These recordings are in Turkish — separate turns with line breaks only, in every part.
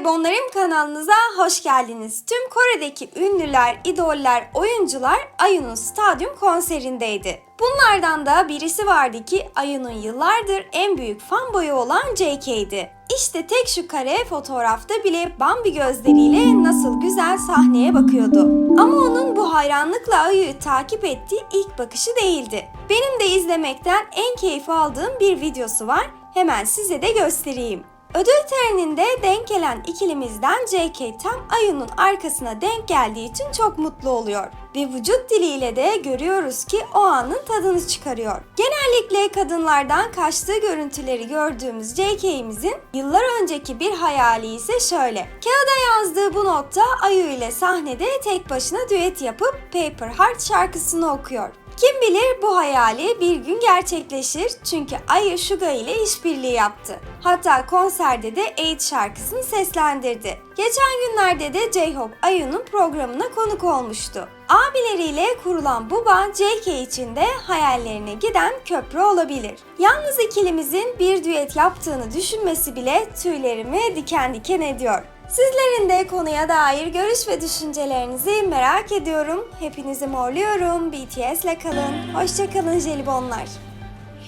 Jelibonlarım kanalınıza hoş geldiniz. Tüm Kore'deki ünlüler, idoller, oyuncular Ayu'nun stadyum konserindeydi. Bunlardan da birisi vardı ki Ayu'nun yıllardır en büyük fanboyu olan JK'di. İşte tek şu kare fotoğrafta bile Bambi gözleriyle nasıl güzel sahneye bakıyordu. Ama onun bu hayranlıkla Ayu'yu takip ettiği ilk bakışı değildi. Benim de izlemekten en keyif aldığım bir videosu var. Hemen size de göstereyim. Ödül töreninde denk gelen ikilimizden JK tam Ayu'nun arkasına denk geldiği için çok mutlu oluyor. Ve vücut diliyle de görüyoruz ki o anın tadını çıkarıyor. Genellikle kadınlardan kaçtığı görüntüleri gördüğümüz JK'imizin yıllar önceki bir hayali ise şöyle. Kağıda yazdığı bu notta Ayu ile sahnede tek başına düet yapıp Paper Heart şarkısını okuyor. Kim bilir bu hayali bir gün gerçekleşir çünkü Ayu Suga ile işbirliği yaptı. Hatta konserde de Eight şarkısını seslendirdi. Geçen günlerde de J-Hope Ayu'nun programına konuk olmuştu. Abileriyle kurulan bu bağ JK için de hayallerine giden köprü olabilir. Yalnız ikilimizin bir düet yaptığını düşünmesi bile tüylerimi diken diken ediyor. Sizlerin de konuya dair görüş ve düşüncelerinizi merak ediyorum. Hepinizi morluyorum. BTS'le kalın. Hoşçakalın jelibonlar.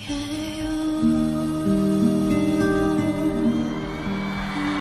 Yeah.